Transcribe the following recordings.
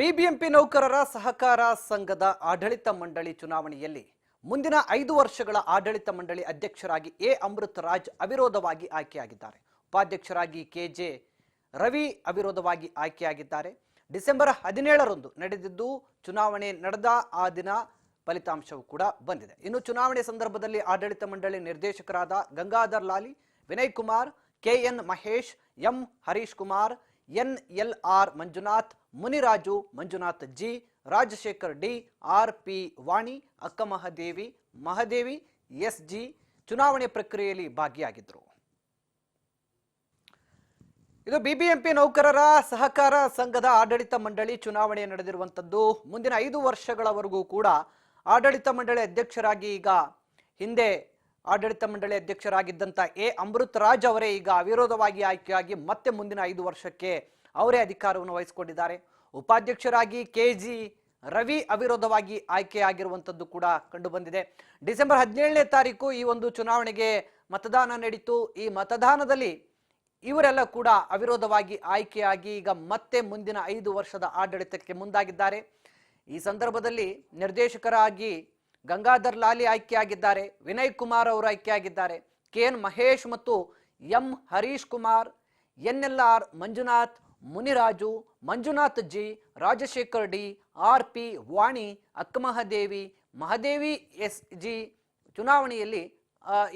BBMP ನೌಕರರ ಸಹಕಾರ ಸಂಘದ ಆಡಳಿತ ಮಂಡಳಿ ಚುನಾವಣೆಯಲ್ಲಿ ಮುಂದಿನ ಐದು ವರ್ಷಗಳ ಆಡಳಿತ ಮಂಡಳಿ ಅಧ್ಯಕ್ಷರಾಗಿ ಎ. ಅಮೃತ್ ರಾಜ್ ಅವಿರೋಧವಾಗಿ ಆಯ್ಕೆಯಾಗಿದ್ದಾರೆ. ಉಪಾಧ್ಯಕ್ಷರಾಗಿ ಕೆಜೆ ರವಿ ಅವಿರೋಧವಾಗಿ ಆಯ್ಕೆಯಾಗಿದ್ದಾರೆ. ಡಿಸೆಂಬರ್ ಹದಿನೇಳರಂದು ನಡೆದಿದ್ದು ಚುನಾವಣೆ ನಡೆದ ಆ ದಿನ ಫಲಿತಾಂಶವು ಕೂಡ ಬಂದಿದೆ. ಇನ್ನು ಚುನಾವಣೆ ಸಂದರ್ಭದಲ್ಲಿ ಆಡಳಿತ ಮಂಡಳಿ ನಿರ್ದೇಶಕರಾದ Gangadhar Lali, Vinay Kumar KN Mahesh, M. Harish Kumar N L R Manjunath, Muniraju Manjunath G, Rajashekar D, R P Vani Akka Akkamahadevi, Mahadevi, S G ಚುನಾವಣೆ ಪ್ರಕ್ರಿಯೆಯಲ್ಲಿ ಭಾಗಿಯಾಗಿದ್ದರು. ಇದು ಬಿಬಿಎಂಪಿ ನೌಕರರ ಸಹಕಾರ ಸಂಘದ ಆಡಳಿತ ಮಂಡಳಿ ಚುನಾವಣೆ ನಡೆದಿರುವಂಥದ್ದು. ಮುಂದಿನ ಐದು ವರ್ಷಗಳವರೆಗೂ ಕೂಡ ಆಡಳಿತ ಮಂಡಳಿ ಅಧ್ಯಕ್ಷರಾಗಿ ಈಗ ಹಿಂದೆ ಆಡಳಿತ ಮಂಡಳಿ ಅಧ್ಯಕ್ಷರಾಗಿದ್ದಂಥ ಎ. ಅಮೃತ್ ರಾಜ್ ಅವರೇ ಈಗ ಅವಿರೋಧವಾಗಿ ಆಯ್ಕೆಯಾಗಿ ಮತ್ತೆ ಮುಂದಿನ ಐದು ವರ್ಷಕ್ಕೆ ಅವರೇ ಅಧಿಕಾರವನ್ನು ವಹಿಸಿಕೊಂಡಿದ್ದಾರೆ. ಉಪಾಧ್ಯಕ್ಷರಾಗಿ ಕೆ ಜಿ ರವಿ ಅವಿರೋಧವಾಗಿ ಆಯ್ಕೆಯಾಗಿರುವಂಥದ್ದು ಕೂಡ ಕಂಡುಬಂದಿದೆ. ಡಿಸೆಂಬರ್ ಹದಿನೇಳನೇ ತಾರೀಕು ಈ ಒಂದು ಚುನಾವಣೆಗೆ ಮತದಾನ ನಡೀತು. ಈ ಮತದಾನದಲ್ಲಿ ಇವರೆಲ್ಲ ಕೂಡ ಅವಿರೋಧವಾಗಿ ಆಯ್ಕೆಯಾಗಿ ಈಗ ಮತ್ತೆ ಮುಂದಿನ ಐದು ವರ್ಷದ ಆಡಳಿತಕ್ಕೆ ಮುಂದಾಗಿದ್ದಾರೆ. ಈ ಸಂದರ್ಭದಲ್ಲಿ ನಿರ್ದೇಶಕರಾಗಿ ಗಂಗಾಧರ್ ಲಾಲಿ ಆಯ್ಕೆಯಾಗಿದ್ದಾರೆ, ವಿನಯ್ ಕುಮಾರ್ ಅವರು ಆಯ್ಕೆಯಾಗಿದ್ದಾರೆ, ಕೆ ಎನ್ ಮಹೇಶ್ ಮತ್ತು M Harish Kumar, N L R Manjunath, Muniraju, Manjunath G, Rajashekar D, R P Vani, Akkamahadevi, Mahadevi S G ಚುನಾವಣೆಯಲ್ಲಿ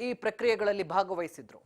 ಈ ಪ್ರಕ್ರಿಯೆಗಳಲ್ಲಿ ಭಾಗವಹಿಸಿದ್ರು.